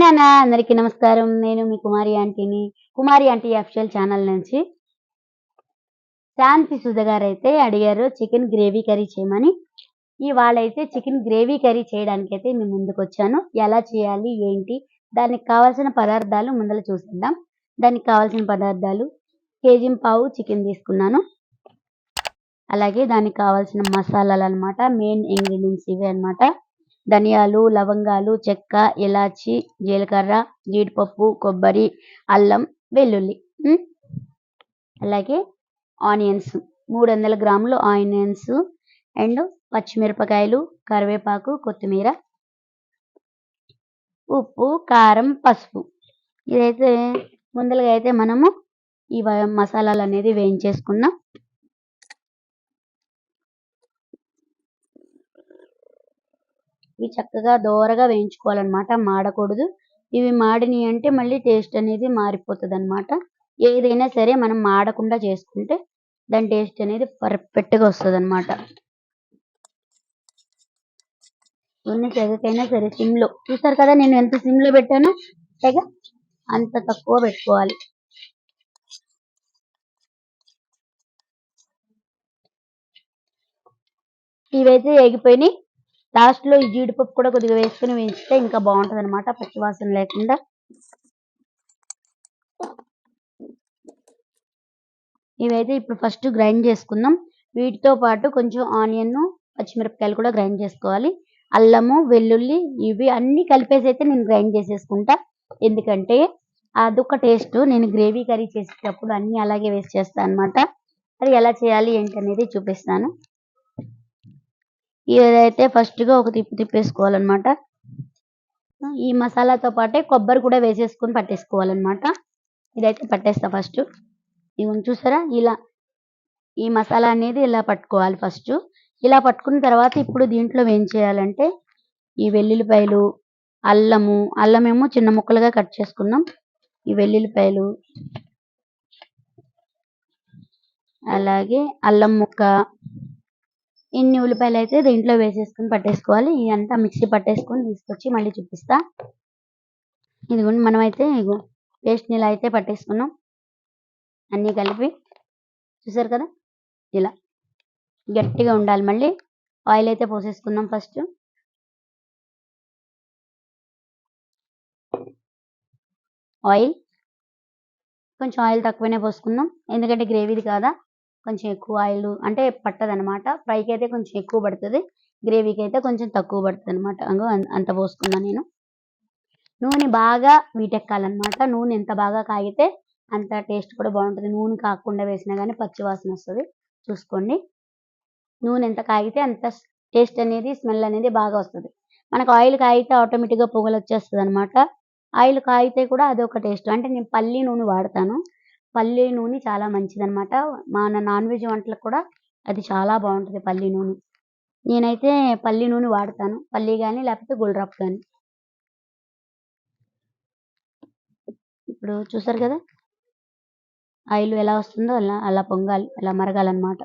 నాన్న అందరికీ నమస్కారం. నేను మీ కుమారి ఆంటీని కుమారి ఆంటీ అఫిషియల్ ఛానల్ నుంచి. శాంతి సుధ గారు అయితే అడిగారు చికెన్ గ్రేవీ కర్రీ చేయమని. ఇవాళ అయితే చికెన్ గ్రేవీ కర్రీ చేయడానికి అయితే మేము ముందుకు వచ్చాను ఎలా చేయాలి ఏంటి దానికి కావాల్సిన పదార్థాలు ముందర చూసిద్దాం. దానికి కావాల్సిన పదార్థాలు కేజీ పావు చికెన్ తీసుకున్నాను. అలాగే దానికి కావాల్సిన మసాలాలు అన్నమాట మెయిన్ ఇంగ్రీడియంట్స్ ఇవే అన్నమాట. ధనియాలు లవంగాలు చెక్క ఇలాచి జీలకర్ర జీడిపప్పు కొబ్బరి అల్లం వెల్లుల్లి అలాగే ఆనియన్స్. మూడు వందల గ్రాములు ఆనియన్స్ అండ్ పచ్చిమిరపకాయలు కరివేపాకు కొత్తిమీర ఉప్పు కారం పసుపు. ఇదైతే ముందరగా అయితే మనము ఈ మసాలాలు అనేది వేయించేసుకున్నాం. ఇవి చక్కగా దోరగా వేయించుకోవాలన్నమాట. మాడకూడదు. ఇవి మాడినవి అంటే మళ్ళీ టేస్ట్ అనేది మారిపోతుంది అనమాట ఏదైనా సరే మనం మాడకుండా చేసుకుంటే దాని టేస్ట్ అనేది పర్ఫెక్ట్గా వస్తుంది అనమాట ఉన్న తెగకైనా సరే సిమ్లో చూసారు కదా నేను ఎంత సిమ్లో పెట్టాను? తెగ అంత తక్కువ పెట్టుకోవాలి. ఇవైతే ఎగిపోయినాయి లాస్ట్లో ఈ జీడిపప్పు కూడా కొద్దిగా వేసుకుని వేయిస్తే ఇంకా బాగుంటుంది అనమాట పచ్చివాసన లేకుండా. ఇవైతే ఇప్పుడు ఫస్ట్ గ్రైండ్ చేసుకుందాం. వీటితో పాటు కొంచెం ఆనియన్ పచ్చిమిరపకాయలు కూడా గ్రైండ్ చేసుకోవాలి. అల్లము వెల్లుల్లి ఇవి అన్ని కలిపేసి అయితే నేను గ్రైండ్ చేసేసుకుంటా. ఎందుకంటే అదొక టేస్ట్. నేను గ్రేవీ కర్రీ చేసేటప్పుడు అన్నీ అలాగే వేసి చేస్తాను అనమాట అది ఎలా చేయాలి ఏంటి అనేది చూపిస్తాను. ఇదైతే ఫస్ట్గా ఒక తిప్పు తిప్పేసుకోవాలన్నమాట. ఈ మసాలాతో పాటే కొబ్బరి కూడా వేసేసుకొని పట్టేసుకోవాలన్నమాట. ఇదైతే పట్టేస్తా ఫస్ట్ ఇవి చూసారా? ఇలా ఈ మసాలా అనేది ఇలా పట్టుకోవాలి ఫస్ట్ ఇలా పట్టుకున్న తర్వాత ఇప్పుడు దీంట్లో ఏం చేయాలంటే ఈ వెల్లుల్లిపాయలు అల్లము అల్లం ఏమో చిన్న ముక్కలుగా కట్ చేసుకున్నాం ఈ వెల్లుల్లిపాయలు అలాగే అల్లం ముక్క ఇన్ని ఉల్లిపాయలు అయితే దీంట్లో వేసేసుకుని పట్టేసుకోవాలి. ఇదంతా మిక్సీ పట్టేసుకొని తీసుకొచ్చి మళ్ళీ చూపిస్తా. ఇదిగోండి మనమైతే ఇగో పేస్ట్ ఇలా అయితే పట్టేసుకున్నాం. అన్నీ కలిపి చూసారు కదా? ఇలా గట్టిగా ఉండాలి మళ్ళీ. ఆయిల్ అయితే పోసేసుకుందాం ఫస్ట్. ఆయిల్. కొంచెం ఆయిల్ తక్కువనే పోసుకుందాం. ఎందుకంటే గ్రేవీది కాదా? కొంచెం ఎక్కువ ఆయిల్ అంటే పట్టదు అనమాట ఫ్రైకి అయితే కొంచెం ఎక్కువ పడుతుంది. గ్రేవీకి అయితే కొంచెం తక్కువ పడుతుంది అనమాట అంగో అంత పోసుకున్నా నేను. నూనె బాగా వీటెక్కాలన్నమాట నూనె ఎంత బాగా కాగితే అంత టేస్ట్ కూడా బాగుంటుంది. నూనె కాకుండా వేసినా కానీ పచ్చి వాసన వస్తుంది. చూసుకోండి. నూనె ఎంత కాగితే అంత టేస్ట్ అనేది స్మెల్ అనేది బాగా వస్తుంది. మనకు ఆయిల్ కాగితే ఆటోమేటిక్గా పొగలు వచ్చేస్తుంది అనమాట ఆయిల్ కాగితే కూడా అదొక టేస్ట్. అంటే నేను పల్లి నూనె వాడతాను. పల్లి నూనె చాలా మంచిది అనమాట మన నాన్ వెజ్ వంటలకు కూడా అది చాలా బాగుంటుంది పల్లి నూనె. నేనైతే పల్లి నూనె వాడతాను. పల్లి కానీ లేకపోతే గుల్రాప్ కానీ ఇప్పుడు చూసారు కదా? ఆయిల్ ఎలా వస్తుందో అలా అలా పొంగాలి అలా మరగాలన్నమాట.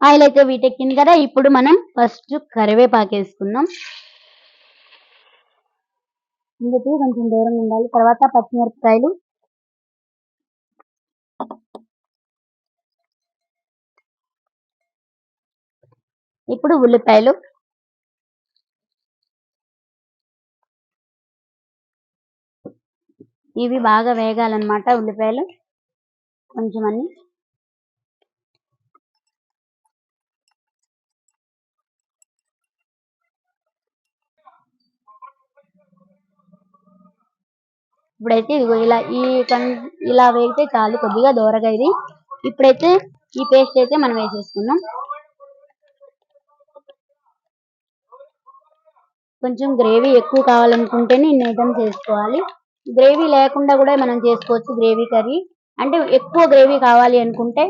ఆయిల్ అయితే వీటెక్కింది కదా? ఇప్పుడు మనం ఫస్ట్ కరివేపాకు వేసుకుందాం. ఇందుకు కొంచెం దూరం ఉండాలి. తర్వాత పచ్చిమిరపకాయలు. ఇప్పుడు ఉల్లిపాయలు. ఇవి బాగా వేగాలన్నమాట ఉల్లిపాయలు. కొంచెం అన్ని. ఇప్పుడైతే ఇదిగో ఇలా ఈ ఇలా వేగితే చాలు కొద్దిగా దోరగా ఇది. ఇప్పుడైతే ఈ పేస్ట్ అయితే మనం వేసేసుకుందాం. కొంచెం గ్రేవీ ఎక్కువ కావాలనుకుంటేనే ఇన్ని చేసుకోవాలి. గ్రేవీ లేకుండా కూడా మనం చేసుకోవచ్చు గ్రేవీ కర్రీ. అంటే ఎక్కువ గ్రేవీ కావాలి అనుకుంటే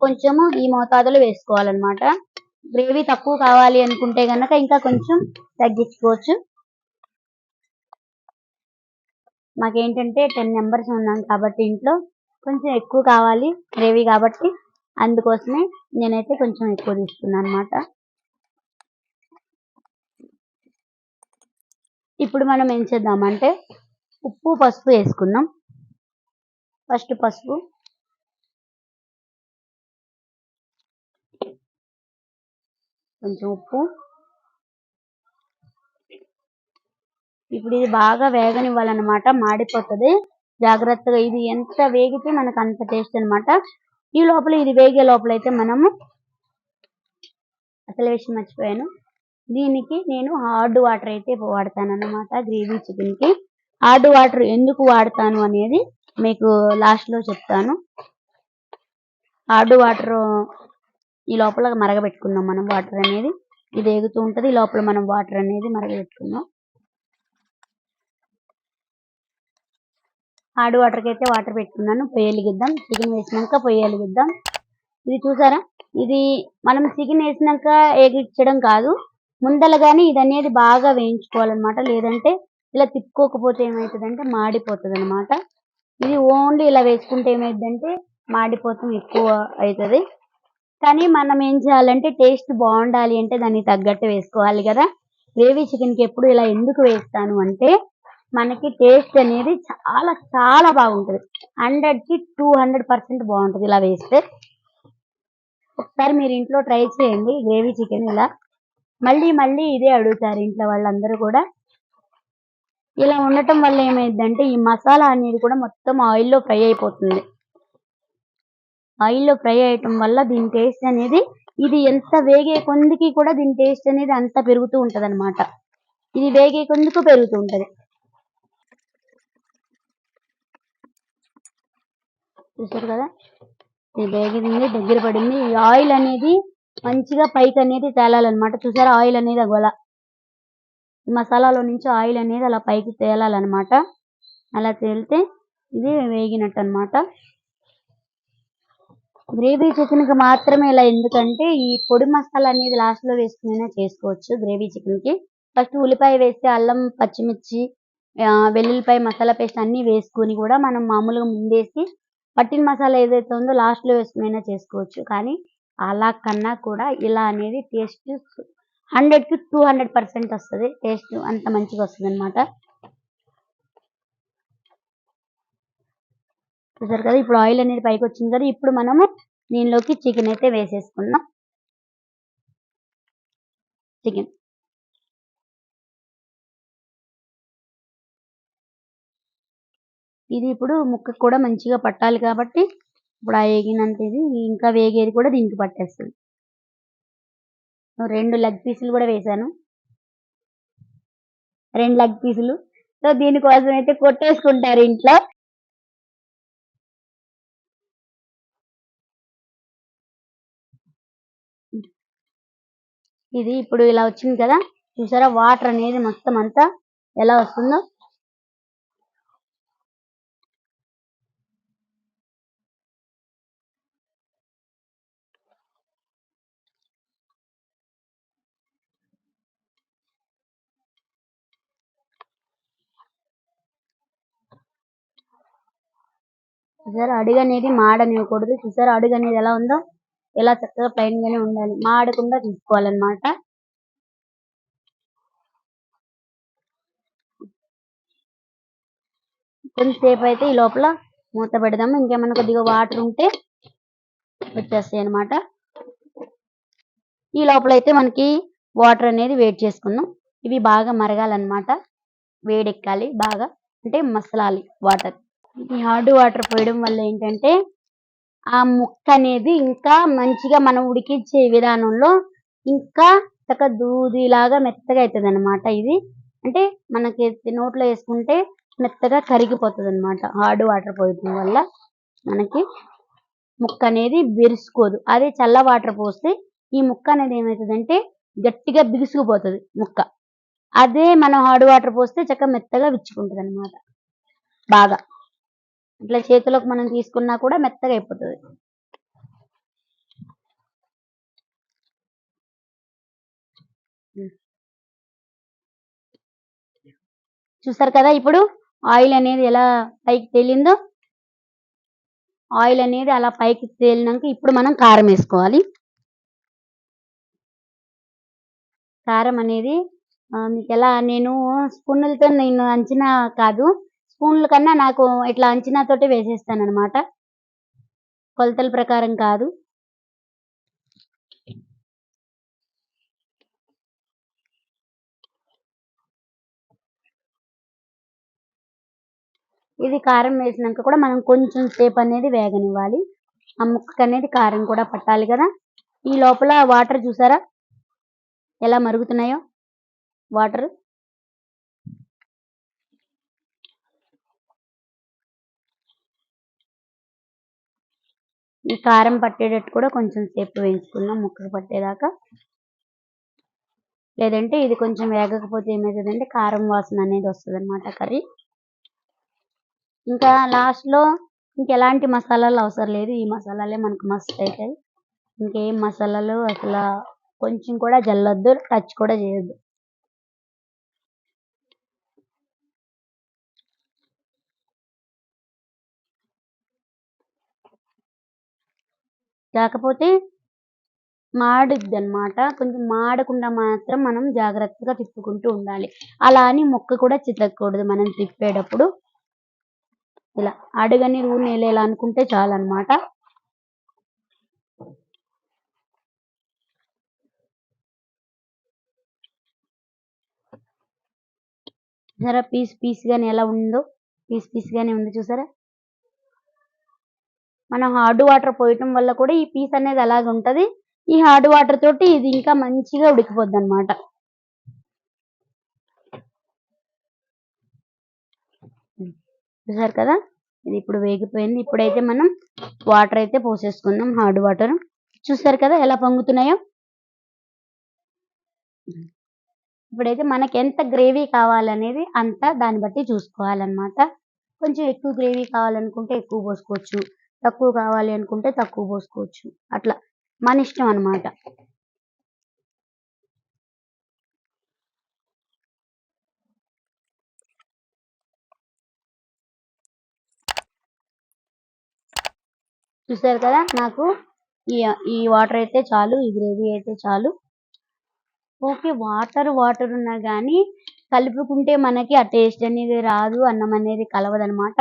కొంచెము ఈ మోతాదులో వేసుకోవాలన్నమాట. గ్రేవీ తక్కువ కావాలి అనుకుంటే కనుక ఇంకా కొంచెం తగ్గించుకోవచ్చు. మాకేంటంటే టెన్ మెంబర్స్ ఉన్నాం కాబట్టి ఇంట్లో కొంచెం ఎక్కువ కావాలి గ్రేవీ కాబట్టి. అందుకోసమే నేనైతే కొంచెం ఎక్కువ తీసుకున్నాను అనమాట ఇప్పుడు మనం ఏం చేద్దామంటే ఉప్పు పసుపు వేసుకుందాం. ఫస్ట్ పసుపు. కొంచెం ఉప్పు. ఇప్పుడు ఇది బాగా వేగనివ్వాలన్నమాట మాడిపోతుంది. జాగ్రత్తగా ఇది ఎంత వేగితే మనకు అంత టేస్ట్ అన్నమాట. ఈ లోపల ఇది వేగే లోపల అయితే మనము అసలు విషయం మర్చిపోయాను. దీనికి నేను హార్డ్ వాటర్ అయితే వాడతాను అన్నమాట గ్రేవీ చికెన్కి హార్డ్ వాటర్ ఎందుకు వాడతాను అనేది మీకు లాస్ట్లో చెప్తాను. హార్డ్ వాటర్ ఈ లోపల మరగబెట్టుకుందాం మనం వాటర్ అనేది. ఇది ఎగుతూ ఉంటుంది ఈ లోపల మనం వాటర్ అనేది మరగబెట్టుకుందాం. హార్డ్ వాటర్కి అయితే వాటర్ పెట్టుకున్నాను. పొయ్యి వెలిగిద్దాం చికెన్ వేసినాక పొయ్యి వెలిగిద్దాం ఇది చూసారా? ఇది మనం చికెన్ వేసినాక ఏగిచ్చడం కాదు. ముందల కానీ ఇది అనేది బాగా వేయించుకోవాలన్నమాట. లేదంటే ఇలా తిప్పుకోకపోతే ఏమవుతుందంటే మాడిపోతుంది అనమాట ఇది ఓన్లీ ఇలా వేసుకుంటే ఏమైందంటే మాడిపోతాం ఎక్కువ అవుతుంది కానీ మనం ఏం చేయాలంటే టేస్ట్ బాగుండాలి అంటే దానికి తగ్గట్టు వేసుకోవాలి కదా. గ్రేవీ చికెన్కి ఎప్పుడు ఇలా ఎందుకు వేస్తాను అంటే మనకి టేస్ట్ అనేది చాలా చాలా బాగుంటది. హండ్రెడ్కి టూ హండ్రెడ్ పర్సెంట్ బాగుంటుంది ఇలా వేస్తే. ఒకసారి మీరు ఇంట్లో ట్రై చేయండి గ్రేవీ చికెన్ ఇలా. మళ్ళీ మళ్ళీ ఇదే అడుగుతారు ఇంట్లో వాళ్ళందరూ కూడా. ఇలా ఉండటం వల్ల ఏమైందంటే ఈ మసాలా అనేది కూడా మొత్తం ఆయిల్లో ఫ్రై అయిపోతుంది. ఆయిల్లో ఫ్రై అయ్యటం వల్ల దీని టేస్ట్ అనేది ఇది ఎంత వేగే కొందికి కూడా దీని టేస్ట్ అనేది అంత పెరుగుతూ ఉంటుంది ఇది వేగే కొందుకు పెరుగుతూ ఉంటుంది. చూసారు కదా? ఇది వేగింది దగ్గర పడింది. ఈ ఆయిల్ అనేది మంచిగా పైకి అనేది తేలాలన్నమాట. చూసారా? ఆయిల్ అనేది అలా మసాలాలో నుంచి ఆయిల్ అనేది అలా పైకి తేలాలన్నమాట. అలా తేలితే ఇది వేగినట్టు అన్నమాట గ్రేవీ చికెన్కి మాత్రమే ఇలా ఎందుకంటే ఈ పొడి మసాలా అనేది లాస్ట్లో వేసుకుని చేసుకోవచ్చు గ్రేవీ చికెన్కి. ఫస్ట్ ఉల్లిపాయ వేస్తే అల్లం పచ్చిమిర్చి వెల్లుల్లిపాయ మసాలా పేస్ట్ అన్ని వేసుకుని కూడా మనం మామూలుగా ముందేసి పట్టిన మసాలా ఏదైతే ఉందో లాస్ట్లో వేసుకునైనా చేసుకోవచ్చు. కానీ అలా కన్నా కూడా ఇలా అనేది taste hundred to hundred percent వస్తుంది. టేస్ట్ అంత మంచిగా వస్తుంది అనమాట చూసారు కదా ఇప్పుడు ఆయిల్ అనేది పైకి వచ్చింది కదా ఇప్పుడు మనము దీనిలోకి చికెన్ అయితే వేసేసుకుందాం. చికెన్ ఇది ఇప్పుడు ముక్కకు కూడా మంచిగా పట్టాలి కాబట్టి ఇప్పుడు ఆ వేగినంత ఇది ఇంకా వేగేది కూడా దీనికి పట్టేస్తుంది. రెండు లెగ్ పీసులు కూడా వేశాను రెండు లెగ్ పీసులు సో దీనికోసం అయితే కొట్టేసుకుంటారు ఇంట్లో. ఇది ఇప్పుడు ఇలా వచ్చింది కదా. చూసారా? వాటర్ అనేది మొత్తం అంతా ఎలా వస్తుందో? చూసారు? అడుగు అనేది మాడనివ్వకూడదు. చూసారా? అడుగు అనేది ఎలా ఉందో? ఎలా చక్కగా ప్లైన్ గానే ఉండాలి. మాడకుండా తీసుకోవాలన్నమాట కొంతసేపు అయితే ఈ లోపల మూత పెడదాము. ఇంకేమైనా కొద్దిగా వాటర్ ఉంటే వచ్చేస్తాయి అన్నమాట ఈ లోపల అయితే మనకి వాటర్ అనేది వేడి చేసుకుందాం. ఇవి బాగా మరగాలన్నమాట. వేడెక్కాలి బాగా. అంటే మసలాలి వాటర్. ఈ హార్డ్ వాటర్ పోయడం వల్ల ఏంటంటే ఆ ముక్క అనేది ఇంకా మంచిగా మనం ఉడికించే విధానంలో ఇంకా చక్క దూదిలాగా మెత్తగా అవుతుంది అనమాట ఇది. అంటే మనకి నోట్లో వేసుకుంటే మెత్తగా కరిగిపోతుంది అనమాట హార్డ్ వాటర్ పోయడం వల్ల మనకి. ముక్క అనేది బిరుసుకోదు అదే చల్ల వాటర్ పోస్తే ఈ ముక్క అనేది ఏమవుతుందంటే గట్టిగా బిగుసుకుపోతుంది ముక్క. అదే మనం హార్డ్ వాటర్ పోస్తే చక్కగా మెత్తగా విచ్చుకుంటుంది అనమాట బాగా. ఇట్లా చేతిలోకి మనం తీసుకున్నా కూడా మెత్తగా అయిపోతుంది. చూసారు కదా ఇప్పుడు ఆయిల్ అనేది ఎలా పైకి తేలిందో? ఆయిల్ అనేది అలా పైకి తేలినాక ఇప్పుడు మనం కారం వేసుకోవాలి. కారం అనేది మీకు ఎలా నేను స్పూన్లతో నేను అంచనా కాదు. స్పూన్ల కన్నా నాకు ఇట్లా అంచనాతోటి వేసేస్తాను అనమాట కొలతల ప్రకారం కాదు. ఇది కారం వేసినాక కూడా మనం కొంచెం సేపు అనేది వేగనివ్వాలి. ఆ ముక్కకు అనేది కారం కూడా పట్టాలి కదా. ఈ లోపల వాటర్ చూసారా? ఎలా మరుగుతున్నాయో? వాటర్. కారం పట్టేటట్టు కూడా కొంచెం సేపు వేయించుకుందాం ముక్కకు పట్టేదాకా. లేదంటే ఇది కొంచెం వేగకపోతే ఏమవుతుందంటే కారం వాసన అనేది వస్తుంది అనమాట కర్రీ. ఇంకా లాస్ట్లో ఇంకెలాంటి మసాలాలు అవసరం లేదు ఈ మసాలాలే మనకు మస్తు అవుతాయి ఇంకేం మసాలాలు అసలు కొంచెం కూడా జల్లొద్దు టచ్ కూడా చేయొద్దు. కాకపోతే మాడుద్ది అనమాట కొంచెం మాడకుండా మాత్రం మనం జాగ్రత్తగా తిప్పుకుంటూ ఉండాలి. అలా అని మొక్క కూడా చితకూడదు మనం తిప్పేటప్పుడు. ఇలా అడుగని నూనె వేలేలా అనుకుంటే చాలు అనమాట చూసారా పీస్ పీస్గానే ఎలా ఉందో? పీస్ పీస్గానే ఉంది చూసారా? మనం హార్డ్ వాటర్ పోయటం వల్ల కూడా ఈ పీస్ అనేది అలాగే ఉంటది. ఈ హార్డ్ వాటర్ తోటి ఇది ఇంకా మంచిగా ఉడికిపోద్ది అనమాట చూసారు కదా? ఇది ఇప్పుడు వేగిపోయింది. ఇప్పుడైతే మనం వాటర్ అయితే పోసేసుకుందాం హార్డ్ వాటర్ చూసారు కదా ఎలా పొంగుతున్నాయో? ఇప్పుడైతే మనకి ఎంత గ్రేవీ కావాలనేది అంత దాన్ని బట్టి చూసుకోవాలన్నమాట. కొంచెం ఎక్కువ గ్రేవీ కావాలనుకుంటే ఎక్కువ పోసుకోవచ్చు. తక్కువ కావాలి అనుకుంటే తక్కువ పోసుకోవచ్చు. అట్లా. మన ఇష్టం అన్నమాట. చూసారు కదా నాకు? ఈ ఈ వాటర్ అయితే చాలు ఈ గ్రేవీ అయితే చాలు. ఓకే వాటర్ వాటర్ ఉన్నా కానీ కలుపుకుంటే మనకి ఆ టేస్ట్ అనేది రాదు అన్నం అనేది కలవదనమాట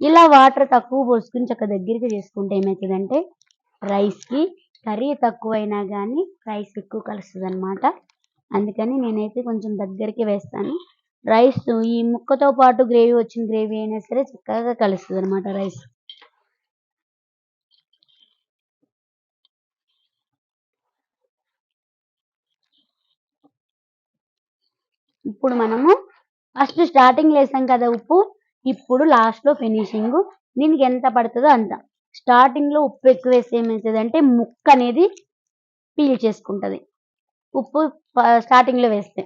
ఇలా వాటర్ తక్కువ పోసుకుని చక్క దగ్గరికి చేసుకుంటే ఏమవుతుందంటే రైస్కి కర్రీ తక్కువైనా కానీ రైస్ ఎక్కువ కలుస్తుంది అనమాట అందుకని నేనైతే కొంచెం దగ్గరికి వేస్తాను. రైస్ ఈ ముక్కతో పాటు గ్రేవీ వచ్చిన గ్రేవీ అయినా సరే చక్కగా కలుస్తుంది అనమాట రైస్ ఇప్పుడు మనము ఫస్ట్ స్టార్టింగ్ వేసాం కదా ఉప్పు. ఇప్పుడు లాస్ట్లో ఫినిషింగ్ దీనికి ఎంత పడుతుందో అంత. స్టార్టింగ్లో ఉప్పు ఎక్కువ వేస్తే ఏమవుతుంది అంటే ముక్క అనేది పీల్ చేసుకుంటది. ఉప్పు స్టార్టింగ్లో వేస్తే.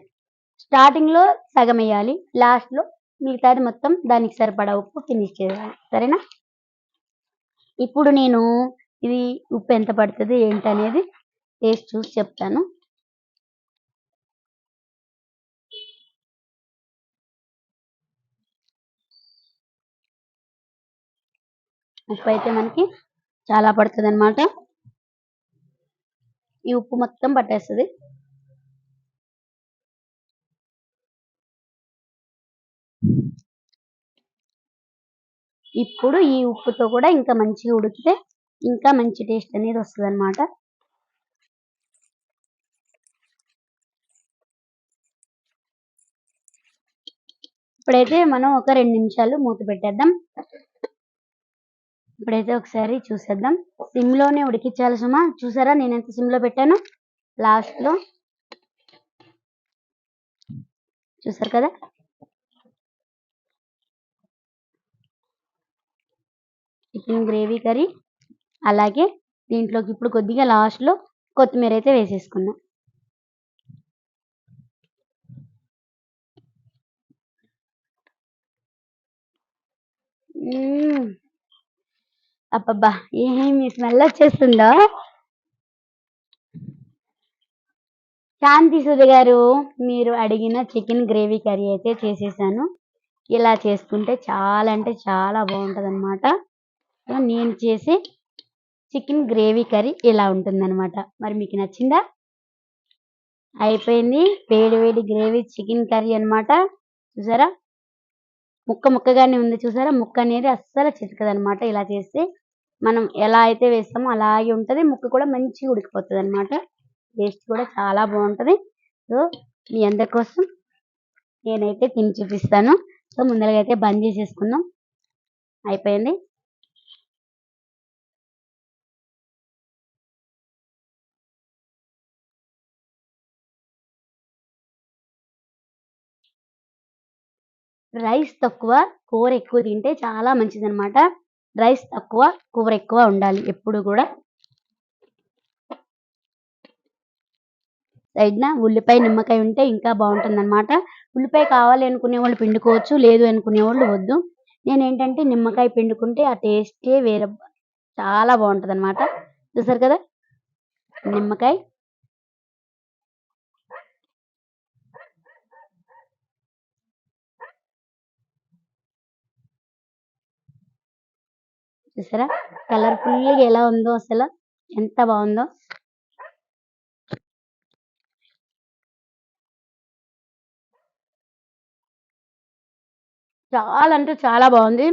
స్టార్టింగ్లో సగం వేయాలి. లాస్ట్లో మిగతాది మొత్తం దానికి సరిపడా ఉప్పు ఫినిష్ చేయాలి. సరేనా? ఇప్పుడు నేను ఇది ఉప్పు ఎంత పడుతుంది ఏంటనేది టేస్ట్ చూసి చెప్తాను. ఉప్పు అయితే మనకి చాలా పడుతుంది అనమాట ఈ ఉప్పు మొత్తం పట్టేస్తుంది. ఇప్పుడు ఈ ఉప్పుతో కూడా ఇంకా మంచిగా ఉడికితే ఇంకా మంచి టేస్ట్ అనేది వస్తుంది అనమాట ఇప్పుడైతే మనం ఒక రెండు నిమిషాలు మూత పెట్టేద్దాం. ఇప్పుడైతే ఒకసారి చూసేద్దాం. సిమ్లోనే ఉడికించాలి సుమా. చూసారా? నేను ఎంత సిమ్లో పెట్టాను? లాస్ట్లో. చూసారు కదా? Chicken gravy curry. అలాగే దీంట్లోకి ఇప్పుడు కొద్దిగా లాస్ట్లో కొత్తిమీర అయితే వేసేసుకున్నాం మ్మ్. అబ్బబ్బా ఏమి స్మెల్ వచ్చేస్తుందో? శాంతి సుధ గారు మీరు అడిగిన చికెన్ గ్రేవీ కర్రీ అయితే చేసేసాను. ఇలా చేసుకుంటే చాలా అంటే చాలా బాగుంటుంది అనమాట నేను చేసే చికెన్ గ్రేవీ కర్రీ ఇలా ఉంటుంది మరి మీకు నచ్చిందా? అయిపోయింది. వేడి వేడి గ్రేవీ చికెన్ కర్రీ అన్నమాట. చూసారా? ముక్క ముక్కగానే ఉంది చూసారా? ముక్క అనేది అస్సలు చితకదు అనమాట ఇలా చేస్తే. మనం ఎలా అయితే వేస్తామో అలాగే ఉంటుంది. ముక్క కూడా మంచిగా ఉడికిపోతుంది అనమాట టేస్ట్ కూడా చాలా బాగుంటది. సో మీ అందరి కోసం నేనైతే తిని చూపిస్తాను. సో ముందరగా అయితే బంద్ చేసేసుకుందాం. అయిపోయింది. రైస్ తక్కువ కూర ఎక్కువ తింటే చాలా మంచిది అనమాట రైస్ తక్కువ కూర ఎక్కువ ఉండాలి. ఎప్పుడు కూడా సైడ్న ఉల్లిపాయ నిమ్మకాయ ఉంటే ఇంకా బాగుంటుంది అనమాట ఉల్లిపాయ కావాలి అనుకునే వాళ్ళు పిండుకోవచ్చు లేదు అనుకునే వాళ్ళు వద్దు. నేను ఏంటంటే నిమ్మకాయ పిండుకుంటే ఆ టేస్టే వేరే చాలా బాగుంటుంది అనమాట చూసారు కదా? నిమ్మకాయ చూసారా? కలర్ఫుల్గా ఎలా ఉందో అసలు ఎంత బాగుందో. చాలా అంటే చాలా బాగుంది.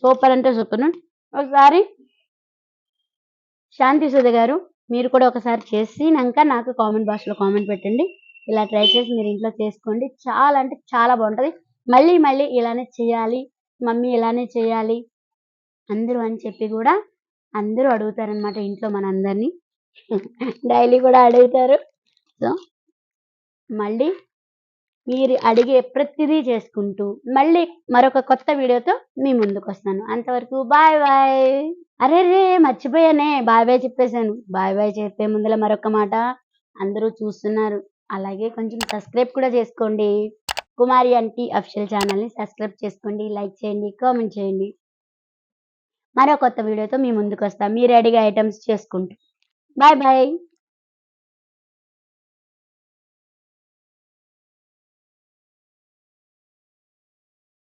సూపర్ అంటే సూపర్. ఒకసారి శాంతి సుధ గారు మీరు కూడా ఒకసారి చేసినాక నాకు కామెంట్ బాక్స్లో కామెంట్ పెట్టండి. ఇలా ట్రై చేసి మీరు ఇంట్లో చేసుకోండి. చాలా అంటే చాలా బాగుంటుంది. మళ్ళీ మళ్ళీ ఇలానే చేయాలి. మమ్మీ ఇలానే చేయాలి. అందరూ అని చెప్పి కూడా అందరూ అడుగుతారనమాట ఇంట్లో మన అందరినీ డైలీ కూడా అడుగుతారు. సో మళ్ళీ మీరు అడిగే ప్రతిదీ చేసుకుంటూ మళ్ళీ మరొక కొత్త వీడియోతో మీ ముందుకు వస్తాను. అంతవరకు బాయ్ బాయ్. అరే రే మర్చిపోయానే. బాయ్ బాయ్ చెప్పేశాను. బాయ్ బాయ్ చెప్పే ముందర మరొక మాట. అందరూ చూస్తున్నారు. అలాగే కొంచెం సబ్స్క్రైబ్ కూడా చేసుకోండి. కుమారి అంటీ అఫిషియల్ ఛానల్ని సబ్స్క్రైబ్ చేసుకోండి. లైక్ చేయండి కామెంట్ చేయండి. మరో కొత్త వీడియోతో మీ ముందుకు వస్తాం. మీరు రెడీగా ఐటమ్స్ చేసుకుంటూ. Bye bye.